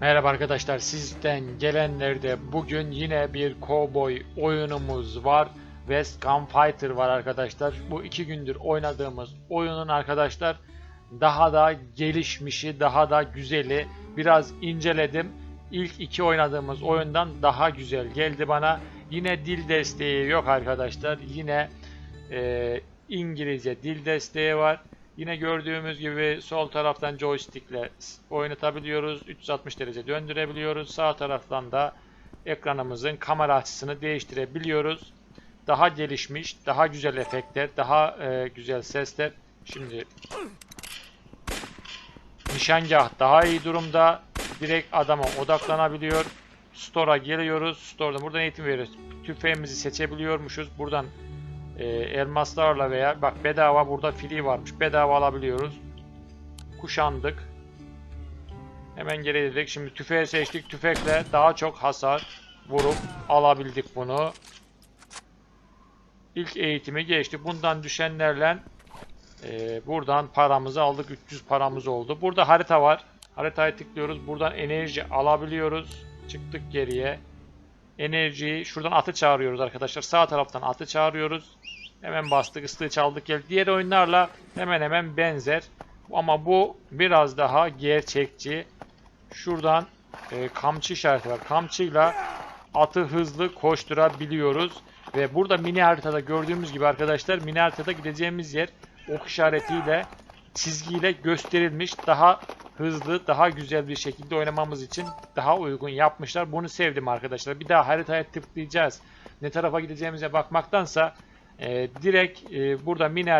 Merhaba arkadaşlar sizden gelenlerde bugün yine bir cowboy oyunumuz var. West Gunfighter var arkadaşlar. Bu iki gündür oynadığımız oyunun arkadaşlar daha da gelişmişi, daha da güzeli. Biraz inceledim. İlk iki oynadığımız oyundan daha güzel geldi bana. Yine dil desteği yok arkadaşlar. Yine e, İngilizce dil desteği var. Yine gördüğümüz gibi sol taraftan joystickle oynatabiliyoruz. 360 derece döndürebiliyoruz. Sağ taraftan da ekranımızın kamera açısını değiştirebiliyoruz. Daha gelişmiş, daha güzel efektler, daha e, güzel sesler. Şimdi nişangah daha iyi durumda. Direkt adama odaklanabiliyor. Store'a geliyoruz. Store'da buradan eğitim veriyoruz. Tüfeğimizi seçebiliyormuşuz. Buradan e, elmaslarla veya bak bedava burada free varmış. Bedava alabiliyoruz. Kuşandık. Hemen geri dedik. Şimdi tüfeği seçtik. Tüfekle daha çok hasar vurup alabildik bunu. İlk eğitimi geçtik. Bundan düşenlerle e, buradan paramızı aldık. 300 paramız oldu. Burada harita var. Haritaya tıklıyoruz. Buradan enerji alabiliyoruz. Çıktık geriye. Enerjiyi şuradan atı çağırıyoruz arkadaşlar. Sağ taraftan atı çağırıyoruz. Hemen bastık, ıslığı çaldık geldi. Diğer oyunlarla hemen hemen benzer. Ama bu biraz daha gerçekçi. Şuradan e, kamçı işareti var. Kamçıyla atı hızlı koşturabiliyoruz. Ve burada mini haritada gördüğümüz gibi arkadaşlar mini haritada gideceğimiz yer ok işaretiyle çizgiyle gösterilmiş. Daha hızlı, daha güzel bir şekilde oynamamız için daha uygun yapmışlar. Bunu sevdim arkadaşlar. Bir daha haritaya tıklayacağız. Ne tarafa gideceğimize bakmaktansa e, direkt e, burada mini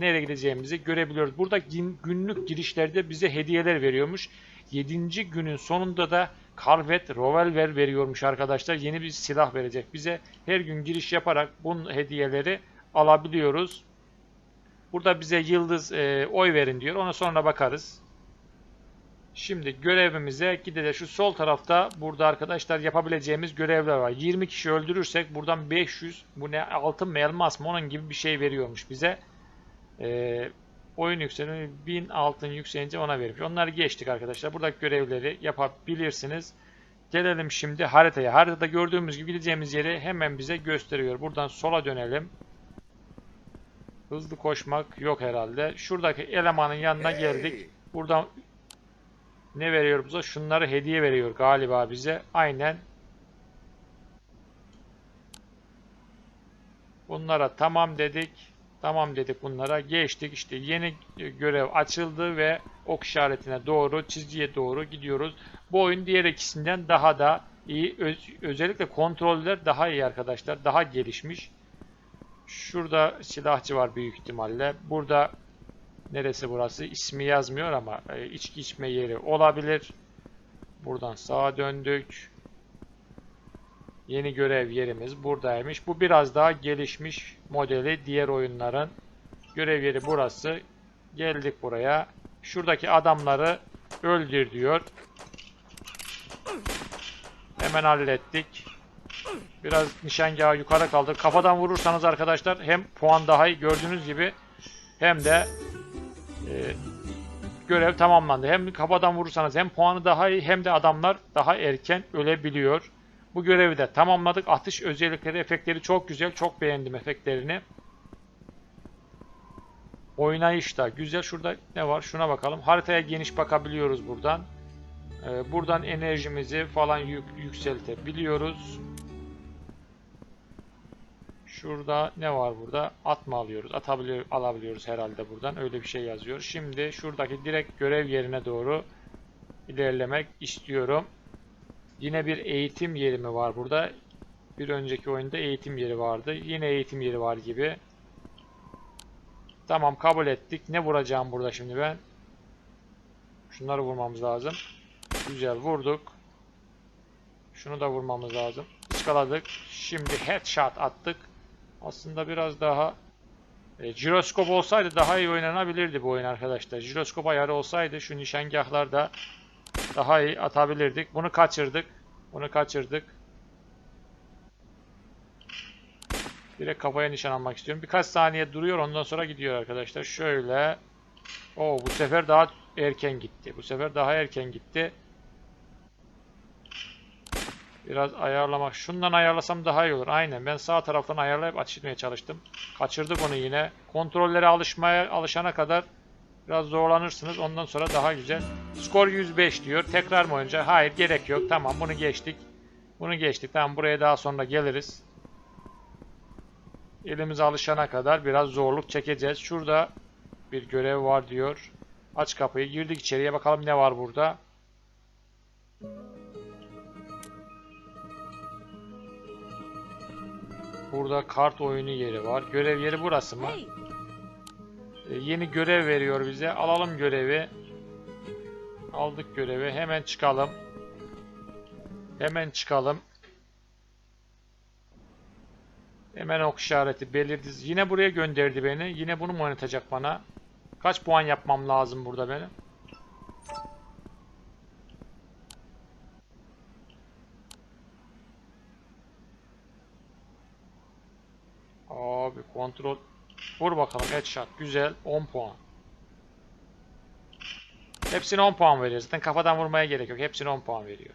nereye gideceğimizi görebiliyoruz. Burada gün- günlük girişlerde bize hediyeler veriyormuş. 7. günün sonunda da Corvette Revolver veriyormuş arkadaşlar. Yeni bir silah verecek bize. Her gün giriş yaparak bu hediyeleri alabiliyoruz. Burada bize yıldız e, oy verin diyor. Ona sonra bakarız. Şimdi görevimize gideceğiz. Şu sol tarafta burada arkadaşlar yapabileceğimiz görevler var. 20 kişi öldürürsek buradan 500 bu ne altın mı elmas mı onun gibi bir şey veriyormuş bize. Ee, oyun yükselimi 1000 altın yükselince ona vermiş. Onları geçtik arkadaşlar. Buradaki görevleri yapabilirsiniz. Gelelim şimdi haritaya. Haritada gördüğümüz gibi gideceğimiz yeri hemen bize gösteriyor. Buradan sola dönelim. Hızlı koşmak yok herhalde. Şuradaki elemanın yanına geldik. Buradan ne veriyor bize? Şunları hediye veriyor galiba bize. Aynen. Bunlara tamam dedik. Tamam dedik bunlara. Geçtik. İşte yeni görev açıldı ve ok işaretine doğru, çizgiye doğru gidiyoruz. Bu oyun diğer ikisinden daha da iyi. Öz- özellikle kontroller daha iyi arkadaşlar. Daha gelişmiş. Şurada silahçı var büyük ihtimalle. Burada Neresi burası? İsmi yazmıyor ama e, içki içme yeri olabilir. Buradan sağa döndük. Yeni görev yerimiz buradaymış. Bu biraz daha gelişmiş modeli diğer oyunların. Görev yeri burası. Geldik buraya. Şuradaki adamları öldür diyor. Hemen hallettik. Biraz nişangahı yukarı kaldır. Kafadan vurursanız arkadaşlar hem puan daha iyi gördüğünüz gibi hem de ee, görev tamamlandı. Hem kafadan vurursanız hem puanı daha iyi hem de adamlar daha erken ölebiliyor. Bu görevi de tamamladık. Atış özellikleri, efektleri çok güzel. Çok beğendim efektlerini. Oynayış da güzel. Şurada ne var? Şuna bakalım. Haritaya geniş bakabiliyoruz buradan. Ee, buradan enerjimizi falan yük, yükseltebiliyoruz. Şurada ne var burada? At mı alıyoruz? Atabiliyor, alabiliyoruz herhalde buradan. Öyle bir şey yazıyor. Şimdi şuradaki direkt görev yerine doğru ilerlemek istiyorum. Yine bir eğitim yeri mi var burada? Bir önceki oyunda eğitim yeri vardı. Yine eğitim yeri var gibi. Tamam kabul ettik. Ne vuracağım burada şimdi ben? Şunları vurmamız lazım. Güzel vurduk. Şunu da vurmamız lazım. Iskaladık. Şimdi headshot attık. Aslında biraz daha e, jiroskop olsaydı daha iyi oynanabilirdi bu oyun arkadaşlar. Jiroskop ayarı olsaydı şu nişangahlarda daha iyi atabilirdik. Bunu kaçırdık. Bunu kaçırdık. Direkt kafaya nişan almak istiyorum. Birkaç saniye duruyor ondan sonra gidiyor arkadaşlar. Şöyle. Oo bu sefer daha erken gitti. Bu sefer daha erken gitti. Biraz ayarlamak. Şundan ayarlasam daha iyi olur. Aynen. Ben sağ taraftan ayarlayıp açmaya çalıştım. Kaçırdık onu yine. Kontrollere alışmaya alışana kadar biraz zorlanırsınız. Ondan sonra daha güzel. Skor 105 diyor. Tekrar mı oynayacağız? Hayır gerek yok. Tamam bunu geçtik. Bunu geçtik. Tamam buraya daha sonra geliriz. Elimize alışana kadar biraz zorluk çekeceğiz. Şurada bir görev var diyor. Aç kapıyı. Girdik içeriye bakalım ne var burada. Burada kart oyunu yeri var. Görev yeri burası mı? Hey, E, yeni görev veriyor bize. Alalım görevi. Aldık görevi. Hemen çıkalım. Hemen çıkalım. Hemen ok işareti belirdi. Yine buraya gönderdi beni. Yine bunu mu oynatacak bana? Kaç puan yapmam lazım burada benim? Abi kontrol. Vur bakalım headshot. Güzel. 10 puan. Hepsine 10 puan veriyor. Zaten kafadan vurmaya gerek yok. Hepsine 10 puan veriyor.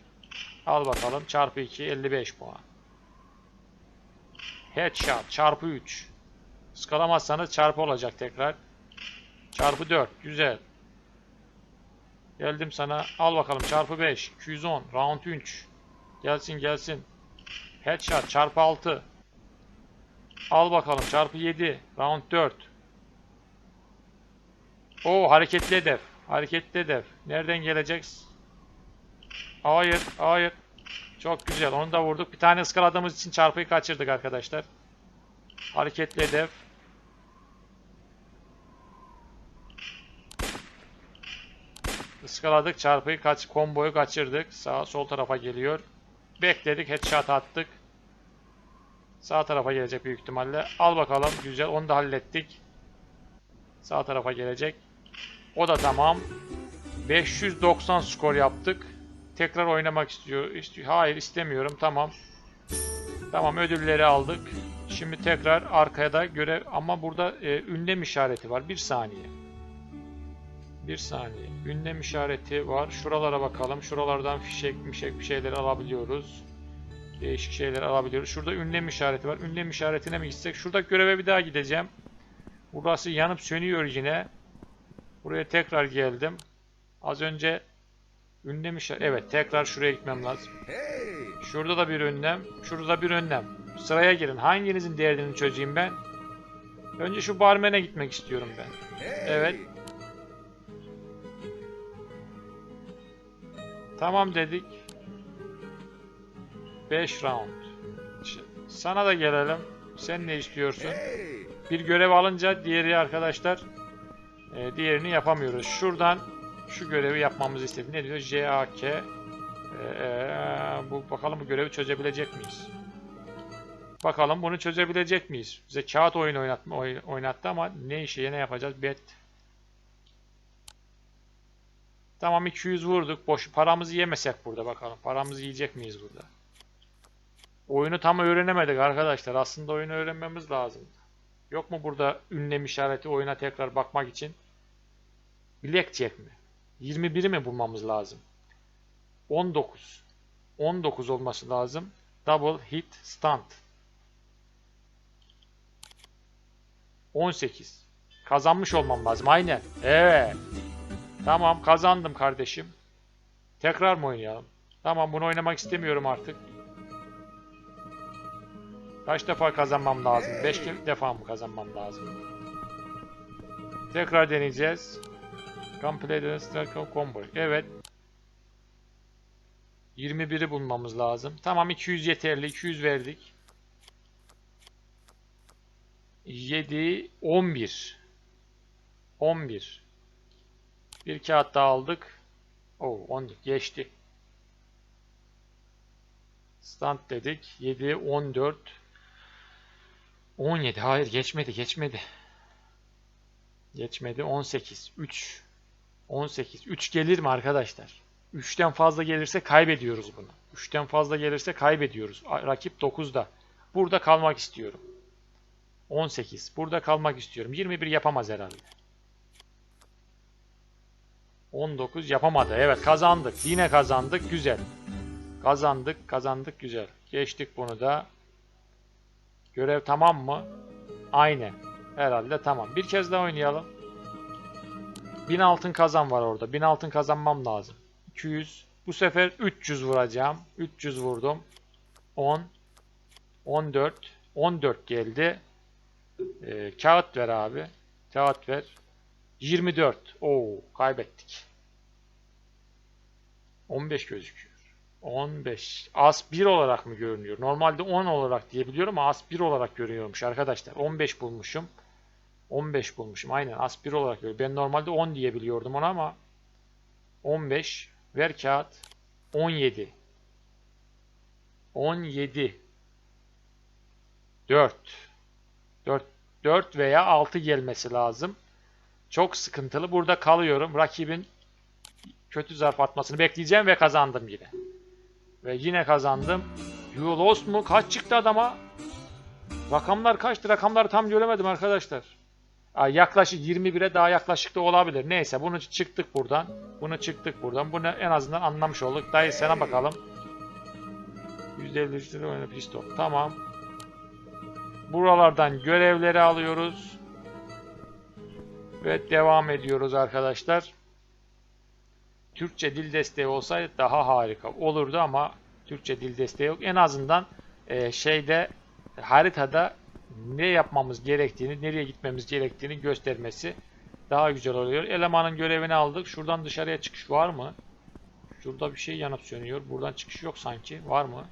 Al bakalım. Çarpı 2. 55 puan. Headshot. Çarpı 3. Skalamazsanız çarpı olacak tekrar. Çarpı 4. Güzel. Geldim sana. Al bakalım. Çarpı 5. 210. Round 3. Gelsin gelsin. Headshot. Çarpı 6. Al bakalım. Çarpı 7. Round 4. Oo hareketli hedef. Hareketli hedef. Nereden gelecek? Hayır. Hayır. Çok güzel. Onu da vurduk. Bir tane ıskaladığımız için çarpıyı kaçırdık arkadaşlar. Hareketli hedef. Iskaladık. Çarpıyı kaç komboyu kaçırdık. Sağ sol tarafa geliyor. Bekledik. Headshot attık. Sağ tarafa gelecek büyük ihtimalle. Al bakalım. Güzel. Onu da hallettik. Sağ tarafa gelecek. O da tamam. 590 skor yaptık. Tekrar oynamak istiyor. istiyor. Hayır istemiyorum. Tamam. Tamam ödülleri aldık. Şimdi tekrar arkaya da görev ama burada e, ünlem işareti var. Bir saniye. Bir saniye. Ünlem işareti var. Şuralara bakalım. Şuralardan fişek mişek bir şeyler alabiliyoruz. Değişik şeyler alabiliyoruz. Şurada ünlem işareti var. Ünlem işaretine mi gitsek? Şurada göreve bir daha gideceğim. Burası yanıp sönüyor yine. Buraya tekrar geldim. Az önce ünlem işareti... Evet tekrar şuraya gitmem lazım. Şurada da bir önlem. Şurada da bir önlem. Sıraya girin. Hanginizin derdini çözeyim ben? Önce şu barmene gitmek istiyorum ben. Evet. Tamam dedik. 5 round. Sana da gelelim. Sen ne istiyorsun? Bir görev alınca diğeri arkadaşlar e, diğerini yapamıyoruz. Şuradan şu görevi yapmamızı istedi. Ne diyor? JAK e, e, bu bakalım bu görevi çözebilecek miyiz? Bakalım bunu çözebilecek miyiz? Bize kağıt oyun oynatma, oy- oynattı ama ne işe ne yapacağız? Bet. Tamam 200 vurduk. Boş paramızı yemesek burada bakalım. Paramızı yiyecek miyiz burada? Oyunu tam öğrenemedik arkadaşlar. Aslında oyunu öğrenmemiz lazım. Yok mu burada ünlem işareti oyuna tekrar bakmak için? Blackjack mi? 21'i mi bulmamız lazım? 19. 19 olması lazım. Double hit stunt. 18. Kazanmış olmam lazım. Aynen. Evet. Tamam kazandım kardeşim. Tekrar mı oynayalım? Tamam bunu oynamak istemiyorum artık. Kaç defa kazanmam lazım? 5 defa mı kazanmam lazım? Tekrar deneyeceğiz. Complete Strike Combo. Evet. 21'i bulmamız lazım. Tamam 200 yeterli. 200 verdik. 7 11 11 Bir kağıt daha aldık. Oo 10 geçti. Stand dedik. 7 14 17 hayır geçmedi geçmedi. Geçmedi 18 3 18 3 gelir mi arkadaşlar? 3'ten fazla gelirse kaybediyoruz bunu. 3'ten fazla gelirse kaybediyoruz. Rakip 9'da. Burada kalmak istiyorum. 18. Burada kalmak istiyorum. 21 yapamaz herhalde. 19 yapamadı. Evet kazandık. Yine kazandık. Güzel. Kazandık. Kazandık. Güzel. Geçtik bunu da. Görev tamam mı? Aynen. Herhalde tamam. Bir kez daha oynayalım. 1000 altın kazan var orada. 1000 altın kazanmam lazım. 200. Bu sefer 300 vuracağım. 300 vurdum. 10. 14. 14 geldi. Ee, kağıt ver abi. Kağıt ver. 24. Oo, kaybettik. 15 gözüküyor. 15. As 1 olarak mı görünüyor? Normalde 10 olarak diyebiliyorum ama as 1 olarak görünüyormuş arkadaşlar. 15 bulmuşum. 15 bulmuşum. Aynen as 1 olarak görüyor. Ben normalde 10 diyebiliyordum ona ama 15. Ver kağıt. 17. 17. 4. 4. 4 veya 6 gelmesi lazım. Çok sıkıntılı. Burada kalıyorum. Rakibin kötü zarf atmasını bekleyeceğim ve kazandım yine. Ve yine kazandım. You lost mu? Kaç çıktı adama? Rakamlar kaçtı? Rakamları tam göremedim arkadaşlar. Yaklaşık 21'e daha yaklaşık da olabilir. Neyse bunu çıktık buradan. Bunu çıktık buradan. Bunu en azından anlamış olduk. Dayı sana bakalım. %53 lira oyunu pistol. Tamam. Buralardan görevleri alıyoruz. Ve devam ediyoruz arkadaşlar. Türkçe dil desteği olsaydı daha harika olurdu ama Türkçe dil desteği yok. En azından e, şeyde haritada ne yapmamız gerektiğini, nereye gitmemiz gerektiğini göstermesi daha güzel oluyor. Elemanın görevini aldık. Şuradan dışarıya çıkış var mı? Şurada bir şey yanıp sönüyor. Buradan çıkış yok sanki. Var mı?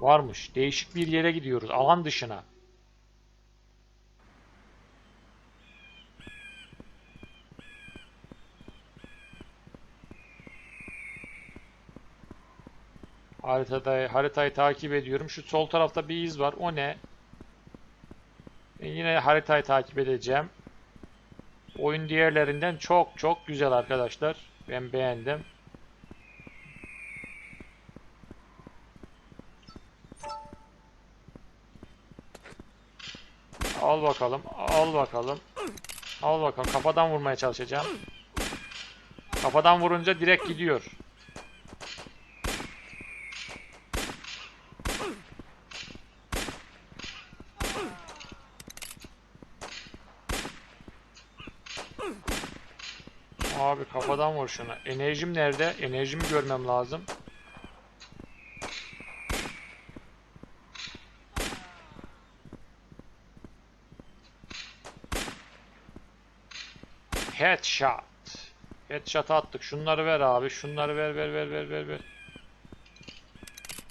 Varmış. Değişik bir yere gidiyoruz. Alan dışına. Haritada, haritayı takip ediyorum. Şu sol tarafta bir iz var. O ne? Ben yine haritayı takip edeceğim. Oyun diğerlerinden çok çok güzel arkadaşlar. Ben beğendim. Al bakalım. Al bakalım. Al bakalım. Kafadan vurmaya çalışacağım. Kafadan vurunca direkt gidiyor. Abi şuna. Enerjim nerede? Enerjimi görmem lazım. Headshot. Headshot attık. Şunları ver abi. Şunları ver ver ver ver ver ver.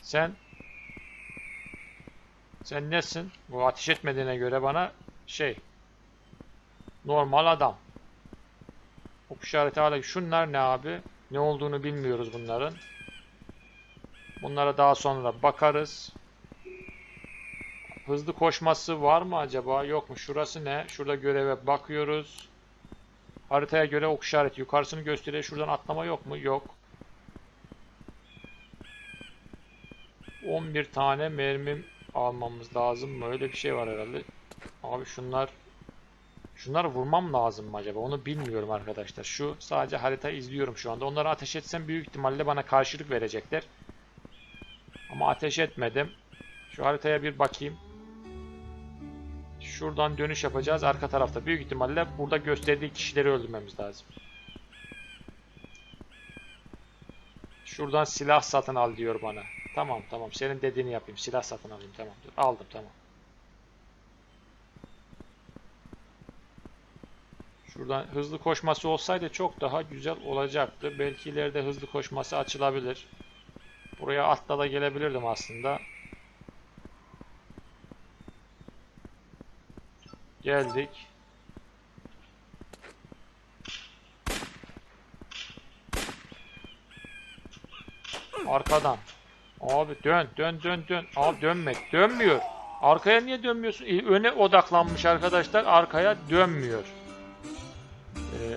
Sen sen nesin? Bu ateş etmediğine göre bana şey normal adam. Ok işareti hala. Şunlar ne abi? Ne olduğunu bilmiyoruz bunların. Bunlara daha sonra bakarız. Hızlı koşması var mı acaba? Yok mu? Şurası ne? Şurada göreve bakıyoruz. Haritaya göre ok işareti yukarısını gösteriyor. Şuradan atlama yok mu? Yok. 11 tane mermim almamız lazım mı? Öyle bir şey var herhalde. Abi şunlar Şunları vurmam lazım mı acaba? Onu bilmiyorum arkadaşlar. Şu sadece harita izliyorum şu anda. Onları ateş etsem büyük ihtimalle bana karşılık verecekler. Ama ateş etmedim. Şu haritaya bir bakayım. Şuradan dönüş yapacağız. Arka tarafta büyük ihtimalle burada gösterdiği kişileri öldürmemiz lazım. Şuradan silah satın al diyor bana. Tamam tamam. Senin dediğini yapayım. Silah satın alayım. Tamam. Aldım tamam. Şuradan hızlı koşması olsaydı çok daha güzel olacaktı. Belki ileride hızlı koşması açılabilir. Buraya atla da gelebilirdim aslında. Geldik. Arkadan. Abi dön dön dön dön. Abi dönmek dönmüyor. Arkaya niye dönmüyorsun? Öne odaklanmış arkadaşlar. Arkaya dönmüyor.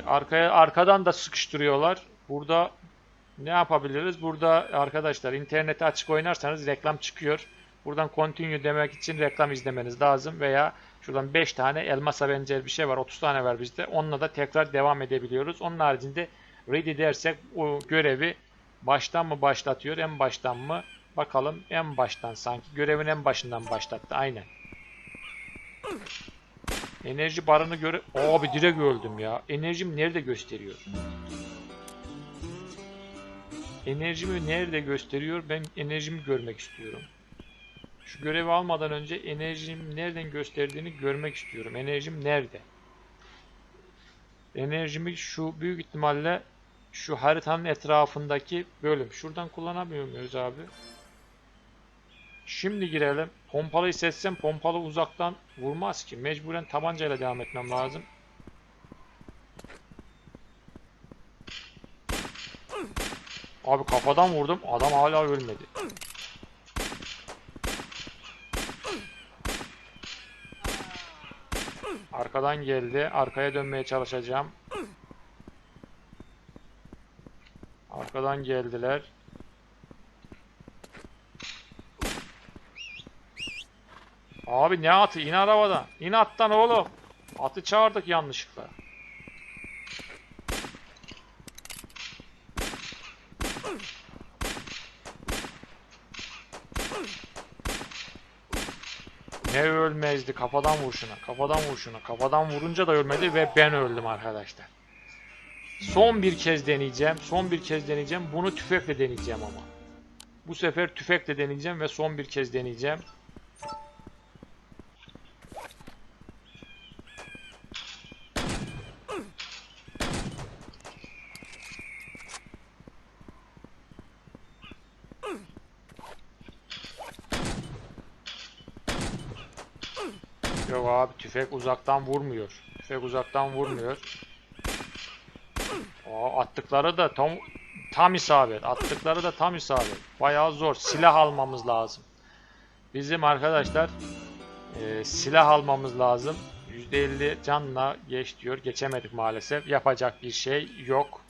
Arkaya arkadan da sıkıştırıyorlar. Burada ne yapabiliriz? Burada arkadaşlar interneti açık oynarsanız reklam çıkıyor. Buradan continue demek için reklam izlemeniz lazım veya şuradan 5 tane elmasa benzer bir şey var. 30 tane var bizde. Onunla da tekrar devam edebiliyoruz. Onun haricinde ready dersek o görevi Baştan mı başlatıyor, en baştan mı? Bakalım en baştan sanki. Görevin en başından başlattı. Aynen. Enerji barını göre... Abi direkt öldüm ya. Enerjim nerede gösteriyor? Enerjimi nerede gösteriyor? Ben enerjimi görmek istiyorum. Şu görevi almadan önce enerjim nereden gösterdiğini görmek istiyorum. Enerjim nerede? Enerjimi şu büyük ihtimalle şu haritanın etrafındaki bölüm. Şuradan kullanamıyor muyuz abi? Şimdi girelim. Pompalıyı seçsem pompalı uzaktan vurmaz ki. Mecburen tabancayla devam etmem lazım. Abi kafadan vurdum. Adam hala ölmedi. Arkadan geldi. Arkaya dönmeye çalışacağım. Arkadan geldiler. Abi ne atı? İn arabadan. İn attan oğlum. Atı çağırdık yanlışlıkla. Ne ölmezdi? Kafadan vur şuna. Kafadan vur şuna. Kafadan vurunca da ölmedi ve ben öldüm arkadaşlar. Son bir kez deneyeceğim. Son bir kez deneyeceğim. Bunu tüfekle deneyeceğim ama. Bu sefer tüfekle deneyeceğim ve son bir kez deneyeceğim. Yok abi tüfek uzaktan vurmuyor. Tüfek uzaktan vurmuyor. Aa, attıkları da tam tam isabet. Attıkları da tam isabet. Bayağı zor. Silah almamız lazım. Bizim arkadaşlar e, silah almamız lazım. %50 canla geç diyor. Geçemedik maalesef. Yapacak bir şey yok.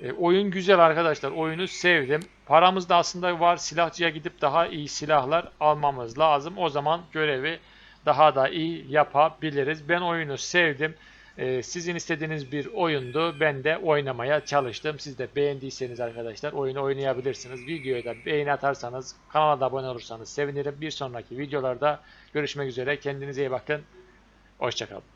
E, oyun güzel arkadaşlar. Oyunu sevdim. Paramız da aslında var. Silahçıya gidip daha iyi silahlar almamız lazım. O zaman görevi daha da iyi yapabiliriz. Ben oyunu sevdim. Ee, sizin istediğiniz bir oyundu. Ben de oynamaya çalıştım. Siz de beğendiyseniz arkadaşlar oyunu oynayabilirsiniz. Videoya da beğeni atarsanız, kanala da abone olursanız sevinirim. Bir sonraki videolarda görüşmek üzere. Kendinize iyi bakın. Hoşçakalın.